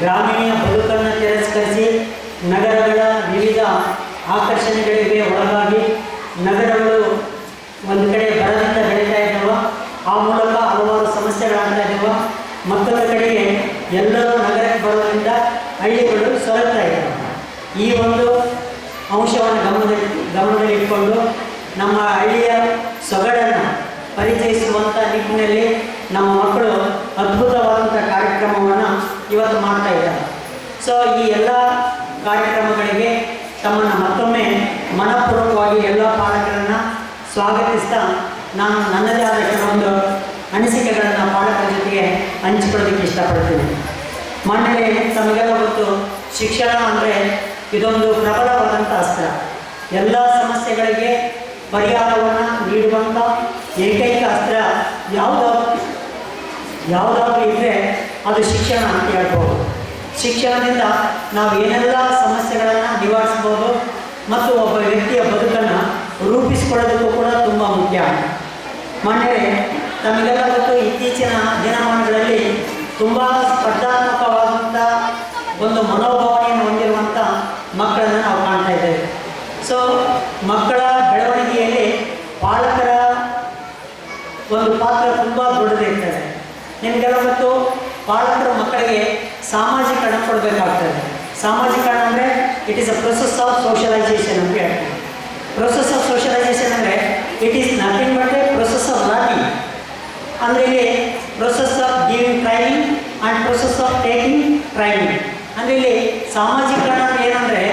ಗ್ರಾಮೀಣ ಬದುಕನ್ನು ತಿರಸ್ಕರಿಸಿ ನಗರಗಳ ವಿವಿಧ ಆಕರ್ಷಣೆಗಳಿಗೆ ಒಳಗಾಗಿ ನಗರಗಳು ಒಂದು ಕಡೆ ಬರದಿಂದ ಬೆಳೀತಾ ಇದ್ದಾವ, ಆ ಮೂಲಕ ಹಲವಾರು ಸಮಸ್ಯೆಗಳಾಗ್ತಾ ಇದ್ದಾವ. ಮತ್ತೊಂದು ಕಡೆಗೆ ಎಲ್ಲರೂ ನಗರಕ್ಕೆ ಬರೋದ್ರಿಂದ ಹಳ್ಳಿಗಳು ಸೊರಗ್ತಾ ಇದ್ದಾವೆ. ಈ ಒಂದು ಅಂಶವನ್ನು ಗಮನದಲ್ಲಿ ಗಮನದಲ್ಲಿಟ್ಕೊಂಡು ನಮ್ಮ ಹಳ್ಳಿಯ ಸೊಗಡನ್ನು ಪರಿಚಯಿಸುವಂಥ ನಿಟ್ಟಿನಲ್ಲಿ ನಮ್ಮ ಇವತ್ತು ಮಾಡ್ತಾ ಇದ್ದಾರೆ. ಸೊ ಈ ಎಲ್ಲ ಕಾರ್ಯಕ್ರಮಗಳಿಗೆ ತಮ್ಮನ್ನು ಮತ್ತೊಮ್ಮೆ ಮನಪೂರ್ವಕವಾಗಿ ಎಲ್ಲ ಪಾಲಕರನ್ನು ಸ್ವಾಗತಿಸ್ತಾ ನಾನು ನನ್ನದೇ ಆದ ಕೆಲವೊಂದು ಅನಿಸಿಕೆಗಳನ್ನು ಪಾಲಕರ ಜೊತೆಗೆ ಹಂಚಿಕೊಳ್ಳೋದಕ್ಕೆ ಇಷ್ಟಪಡ್ತೀನಿ. ಮಂಡಳಿ ತಮಗೆಲ್ಲ ಗೊತ್ತು, ಶಿಕ್ಷಣ ಅಂದರೆ ಇದೊಂದು ಪ್ರಬಲವಾದಂಥ ಅಸ್ತ್ರ. ಎಲ್ಲ ಸಮಸ್ಯೆಗಳಿಗೆ ಪರಿಹಾರವನ್ನು ನೀಡುವಂಥ ಏಕೈಕ ಅಸ್ತ್ರ ಯಾವುದಾದ್ರು ಯಾವುದಾದ್ರೂ ಇದ್ದರೆ ಅದು ಶಿಕ್ಷಣ ಅಂತ ಹೇಳ್ಬೋದು. ಶಿಕ್ಷಣದಿಂದ ನಾವು ಏನೆಲ್ಲ ಸಮಸ್ಯೆಗಳನ್ನು ನಿವಾರಿಸ್ಬೋದು ಮತ್ತು ಒಬ್ಬ ವ್ಯಕ್ತಿಯ ಬದುಕನ್ನು ರೂಪಿಸಿಕೊಳ್ಳೋದಕ್ಕೂ ಕೂಡ ತುಂಬ ಮುಖ್ಯ. ಮೊನ್ನೆ ನಮಗೆಲ್ಲ ಗೊತ್ತು ಇತ್ತೀಚಿನ ದಿನಮಾನಗಳಲ್ಲಿ ತುಂಬ ಸ್ಪರ್ಧಾತ್ಮಕವಾದಂಥ ಒಂದು ಮನೋಭಾವನೆಯನ್ನು ಹೊಂದಿರುವಂಥ ಮಕ್ಕಳನ್ನು ನಾವು ಕಾಣ್ತಾ ಇದ್ದೇವೆ ಸೊ ಮಕ್ಕಳ ಬೆಳವಣಿಗೆಯಲ್ಲಿ ಪಾಲಕರ ಒಂದು ಪಾತ್ರ ತುಂಬ ದೊಡ್ಡದಿರ್ತದೆ ನಿಮಗೆಲ್ಲ ಗೊತ್ತು ಪಾಲಕರು ಮಕ್ಕಳಿಗೆ ಸಾಮಾಜೀಕರಣ ಕೊಡಬೇಕಾಗ್ತದೆ. ಸಾಮಾಜೀಕರಣ ಅಂದರೆ it is a process of socialisation ಅಂತ ಹೇಳ್ತೀವಿ. ಪ್ರೊಸೆಸ್ ಆಫ್ ಸೋಷಲೈಸೇಷನ್ ಅಂದರೆ it is nothing but a process of learning ಅಂದರೆ ಇಲ್ಲಿ process of giving training and process of taking training ಅಂದರೆ ಇಲ್ಲಿ ಸಾಮಾಜೀಕರಣ ಏನಂದರೆ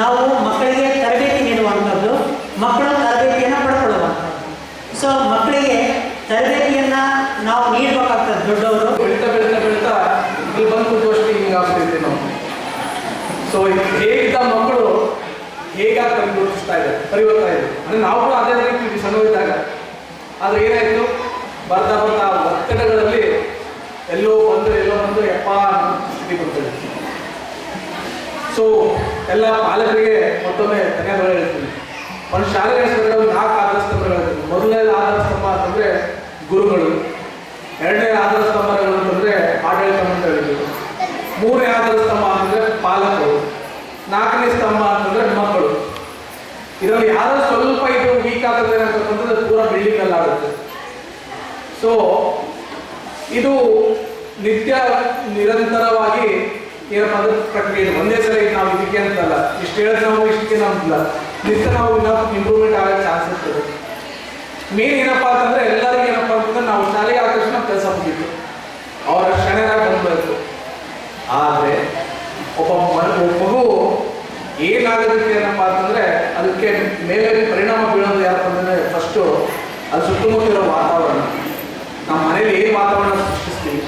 ನಾವು ಮಕ್ಕಳಿಗೆ ತರಬೇತಿ ನೀಡುವಂಥದ್ದು, ಮಕ್ಕಳು ತರಬೇತಿಯನ್ನು ಪಡ್ಕೊಳ್ಳುವಂಥದ್ದು. ಸೊ ಮಕ್ಕಳಿಗೆ ತರಬೇತಿಯನ್ನು ನಾವು ನೀಡಬೇಕಾಗ್ತದೆ, ದೊಡ್ಡವರು ಬೆಳೀತಾ ಬೆಳೀತಾ ಬೆಳೀತಾ ಇಲ್ಲಿ ಬಂದು ಕೂತುವಷ್ಟು ಹಿಂಗೆ ಆಗ್ತಿರ್ತೀವಿ ನಾವು ಸೊ ಹೇಗಿದ್ದ ಮಕ್ಕಳು ಹೇಗಾಗಿ ಪರಿವರ್ತಿಸ್ತಾ ಇದೆ ಪರಿವರ್ತಾ ಇದೆ. ಅಂದರೆ ನಾವು ಕೂಡ ಅದೇ ರೀತಿ ಸಣ್ಣವಿದ್ದಾಗ ಆದರೆ ಏನಾಯಿತು? ಬರ್ತಾ ಬರ್ತಾ ಒತ್ತಡಗಳಲ್ಲಿ ಎಲ್ಲೋ ಬಂದು ಎಲ್ಲೋ ಬಂದು ಅನ್ನೋ ಸ್ಥಿತಿ ಬರ್ತದೆ ಸೊ ಎಲ್ಲ ಪಾಲಕರಿಗೆ ಮತ್ತೊಮ್ಮೆ ಧನ್ಯವಾದ ಹೇಳ್ತೀನಿ. ಒಂದು ಶಾಲೆಗೆ ಒಂದು ನಾಲ್ಕು ಆಧಾರ ಸ್ತಂಭಗಳು ಮೊದಲನೇ ಆಧಾರ ಸ್ತಂಭ ಅಂತಂದ್ರೆ ಗುರುಗಳು. ಎರಡನೇ ಆಧಾರ ಸ್ತಂಭಗಳು ಅಂತಂದ್ರೆ ಆಡಳಿತ ಮಂಡಳಿಗಳು. ಮೂರನೇ ಆಧಾರ ಸ್ತಂಭ ಅಂದ್ರೆ ಪಾಲಕರು. ನಾಲ್ಕನೇ ಸ್ತಂಭ ಅಂತಂದ್ರೆ ಮಕ್ಕಳು. ಇದರಲ್ಲಿ ಯಾರೋ ಸ್ವಲ್ಪ ಇದು ವೀಕ್ ಆಗುತ್ತೆ ಅಂತಂದ್ರೆ ಪೂರ ಬಿಲ್ಡಿಂಗ್ ಅಲ್ಲಿ ಆಗುತ್ತೆ. ಸೊ ಇದು ನಿತ್ಯ ನಿರಂತರವಾಗಿ ಏನಪ್ಪ ಅಂದ್ರೆ ಪ್ರಕ್ರಿಯೆ ಒಂದೇ ಇದು ನಾವು ಇದಕ್ಕೆ ಅಂತಲ್ಲ. ಇಷ್ಟು ಹೇಳಿದ್ರೆ ನಾವು ಇಷ್ಟಕ್ಕೆ ನಮ್ಗಿಲ್ಲ ನಿತ್ಯ ನಾವು ಇನ್ನೊಂದು ಇಂಪ್ರೂವ್ಮೆಂಟ್ ಆಗೋ ಚಾನ್ಸ್ ಇರ್ತದೆ. ಮೇನ್ ಏನಪ್ಪ ಅಂತಂದ್ರೆ ಎಲ್ಲರಿಗೂ ಏನಪ್ಪ ಅಂತಂದ್ರೆ ನಾವು ಶಾಲೆಗೆ ಆದ ತಕ್ಷಣ ಕೆಲಸ ಮುಗಿತು. ಅವರ ಕ್ಷಣ ಬಂದ್ಬೇಕು ಆದರೆ ಒಬ್ಬ ಮಗು ಮಗು ಏನಾಗೋದಕ್ಕೆ ಏನಪ್ಪ ಅಂತಂದ್ರೆ ಅದಕ್ಕೆ ಮೇಲೆ ಪರಿಣಾಮ ಬೀಳೋದು ಯಾರಪ್ಪ ಅಂತಂದ್ರೆ ಫಸ್ಟು ಅದು ಸುತ್ತಮುತ್ತ ವಾತಾವರಣ. ನಮ್ಮ ಮನೇಲಿ ಏನು ವಾತಾವರಣ ಸೃಷ್ಟಿಸ್ತೀವಿ?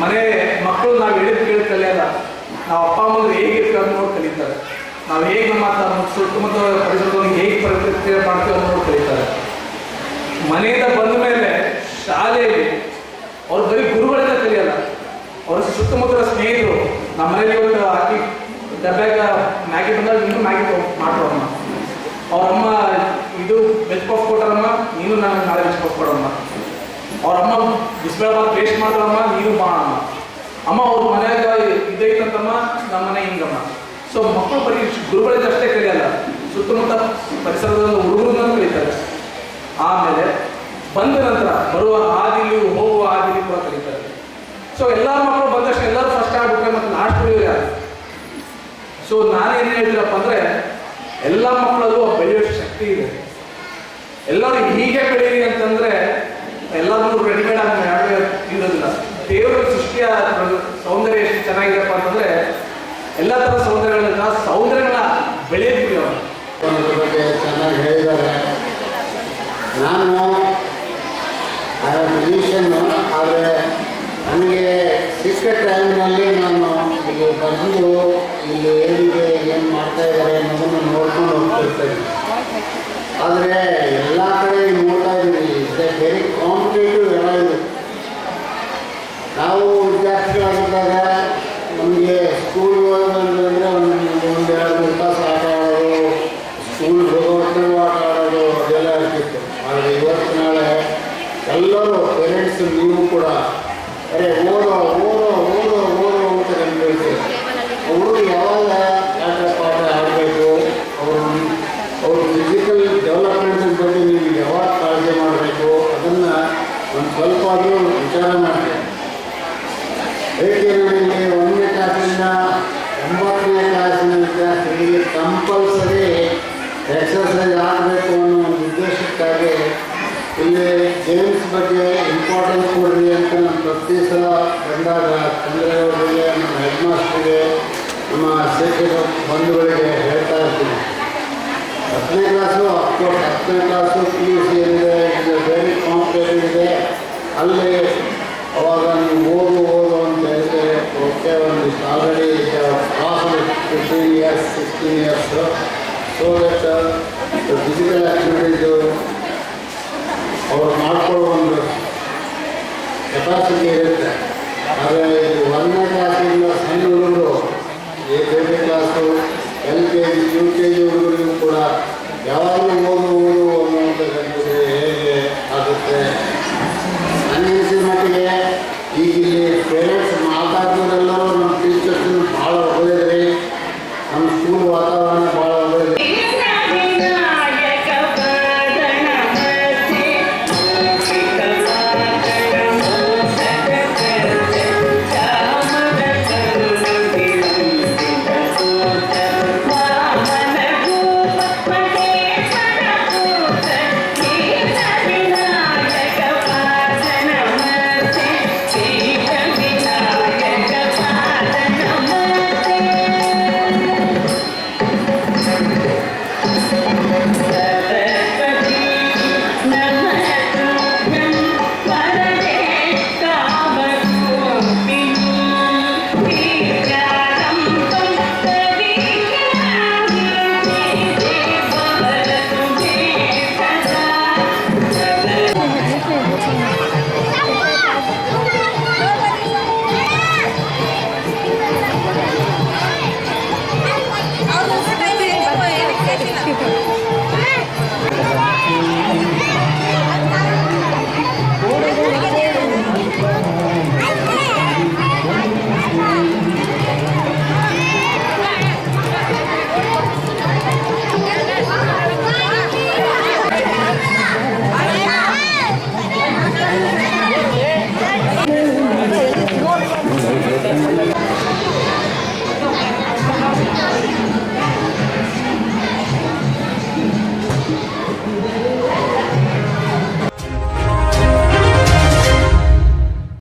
ಮನೆ ಮಕ್ಕಳು ನಾವು ಹೇಳಿದ ಕೇಳಿ ಕಲಿಯಲ್ಲ ನಾವು ಅಪ್ಪ, ಅಮ್ಮ ಹೇಗೆ ಅಂತ ನೋಡಿ ಕಲಿತಾರೆ. ನಾವು ಹೇಗೆ ನಮ್ಮ ಸುತ್ತಮುತ್ತ ಪರಿಸರದಲ್ಲಿ ಹೇಗೆ ಪ್ರತಿಕ್ರಿಯೆ ಮಾಡ್ತೀವಿ ಅಂತ ನೋಡಿ ಕಲಿತಾರೆ. ಮನೆಯಿಂದ ಬಂದ ಮೇಲೆ ಶಾಲೆಯಲ್ಲಿ ಅವ್ರು ಬರೀ ಗುರುಗಳಿಂದ ಕಲಿಯಲ್ಲ. ಅವ್ರ ಸುತ್ತಮುತ್ತಲ ಸ್ನೇಹಿತರು ನಮ್ಮ ಒಂದು ಹಾಕಿ ಡಬ್ಬ್ಯಾಗ ಮ್ಯಾಗಿ ಬಂದಾಗ ನೀನು ಮ್ಯಾಗಿ ಮಾಡ್ಕೊಡಮ್ಮ ಅವ್ರಮ್ಮ, ಇದು ವೆಜ್ ಪಫ್ ಕೊಟ್ಟಾರಮ್ಮ ನೀನು ನನಗೆ ನಾಳೆ ವೆಜ್ ಪಫ್ ಕೊಡಮ್ಮ. ಅವ್ರಮ್ಮ, ಬಿಸಿಬೇಳೆಬಾತ್ ವೇಸ್ಟ್ ಮಾಡ್ತಾರಮ್ಮ ನೀನು ಮಾಡಮ್ಮ ಅಮ್ಮ, ಅವ್ರ ಮನೆಯಾಗ ಇದೈತಂತಮ್ಮ ನಮ್ಮ ಮನೆ ಹಿಂಗಮ್ಮ. ಸೊ ಮಕ್ಕಳು ಬರೀ ಗುರುಗಳಿಂದ ಅಷ್ಟೇ ಕಲಿಯಲ್ಲ. ಸುತ್ತಮುತ್ತ ಪರಿಸರದ ಹುಡುಗರನ್ನ ಕಲಿತಾರೆ ಆಮೇಲೆ ಬಂದ ನಂತರ ಬರುವ ಹಾದಿಲಿ ಹೋಗುವ ಹಾದಿಲಿ ಕೂಡ ಕಲಿತಾರೆ ಸೊ ಎಲ್ಲ ಮಕ್ಕಳು ಬಂದಷ್ಟು ಎಲ್ಲರೂ ಫಸ್ಟ್ ಆಗ್ಬಿಟ್ರೆ ಮತ್ತೆ ಲಾಸ್ಟ್ ಉಳಿಯೋರು ಯಾರು ಸೊ ನಾನೇನು ಹೇಳ್ತೀರಪ್ಪ ಅಂದ್ರೆ ಎಲ್ಲ ಮಕ್ಕಳಲ್ಲೂ ಬೆಳೆಯೋ ಶಕ್ತಿ ಇದೆ ಎಲ್ಲರೂ ಹೀಗೆ ಬೆಳೀರಿ ಅಂತಂದ್ರೆ ಎಲ್ಲರೂ ರೆಡಿಮೇಡ್ ಆಗಿ ಯಾರು ಇರೋದಿಲ್ಲ ದೇವರ ಸೃಷ್ಟಿಯ ಸೌಂದರ್ಯ ಎಷ್ಟು ಚೆನ್ನಾಗಿದೆಪ್ಪ ಅಂತಂದ್ರೆ ಎಲ್ಲ ಥರ ಸೌಂದರ್ಯಗಳಿಂದ ಸೌಂದರ್ಯಗಳ ಬೆಳೆಯೋದು ಅವರು ಅದ್ರ ಬಗ್ಗೆ ಚೆನ್ನಾಗಿ ಹೇಳಿದ್ದಾರೆ ನಾನು ಮ್ಯೂಸಿಷನ್ನು ಆದರೆ ನನಗೆ ಸಿಕ್ಕ ಟೈಮ್ನಲ್ಲಿ ನಾನು ಇಲ್ಲಿ ಬಂದು ಇಲ್ಲಿ ಏನಿದೆ ಏನು ಮಾಡ್ತಾ ಇದ್ದಾರೆ ಅನ್ನೋದನ್ನು ನೋಡ್ಕೊಂಡು ಹೋಗ್ತಿರ್ತೇನೆ ಆದರೆ ಎಲ್ಲ ಕಡೆ ನೋಡ್ತಾ ಇದ್ದೀವಿ ಇಟ್ಸ್ ಎ ವೆರಿ ಕಾಂಪಿಟೇಟಿವ್ ಎಲ್ಲ ಇದು ನಾವು ವಿದ್ಯಾರ್ಥಿಗಳಾಗಿದ್ದಾಗ ನಮಗೆ ಸ್ಕೂಲ್ ಹೋಗೋದಂದ್ರೆ ಫಿಸಿಕಲ್ ಡೆವಲಪ್ಮೆಂಟ್ಸ್ ಬಗ್ಗೆ ನೀವು ಯಾವಾಗ ಕಾಳಜಿ ಮಾಡಬೇಕು ಅದನ್ನು ಒಂದು ಸ್ವಲ್ಪ ಆದರೂ ವಿಚಾರ ಮಾಡಿದೆ ಏಕೆಂದರೆ ಒಂದನೇ ಕ್ಲಾಸಿಂದ ಒಂಬತ್ತನೇ ಕ್ಲಾಸಿನ ವಿದ್ಯಾರ್ಥಿಗಳಿಗೆ ಕಂಪಲ್ಸರಿ ಎಕ್ಸಸೈಸ್ ಆಗಬೇಕು ಅನ್ನೋ ಒಂದು ಉದ್ದೇಶಕ್ಕಾಗಿ ಇಲ್ಲಿ ಗೇಮ್ಸ್ ಬಗ್ಗೆ ಇಂಪಾರ್ಟೆನ್ಸ್ ಕೊಡ್ರಿ ಅಂತ ನಾನು ಪ್ರತಿ ಸಲ ಬಂದಾಗ ತಂದೆ ನಮ್ಮ ಹೆಡ್ ಮಾಸ್ಟರ್ಗೆ ನಮ್ಮ ಶಿಕ್ಷಕ ಬಂಧುಗಳಿಗೆ ಹೇಳ್ತಾ ಇರ್ತೀನಿ. ಹತ್ತನೇ ಕ್ಲಾಸು ಅಫ್ಕೋರ್ಸ್ ಹತ್ತನೇ ಕ್ಲಾಸು ಪಿ ಯು ಸಿ ಏನಿದೆ ಇದು ಇದೆ ಅಲ್ಲಿ ಅವಾಗ ನೀವು ಓದು ಓದು ಅಂತ ಹೇಳಿದರೆ ಓಕೆ ಒಂದು already class fifteen years sixteen years so that ಅವ್ರು ಮಾಡ್ಕೊಳ್ಳೋ ಒಂದು ಕೆಪಾಸಿಟಿ ಇರುತ್ತೆ ಆದರೆ ಇದು ಒಂದನೇ ಕ್ಲಾಸಿಂದ ಸಣ್ಣ baby class L K G U K G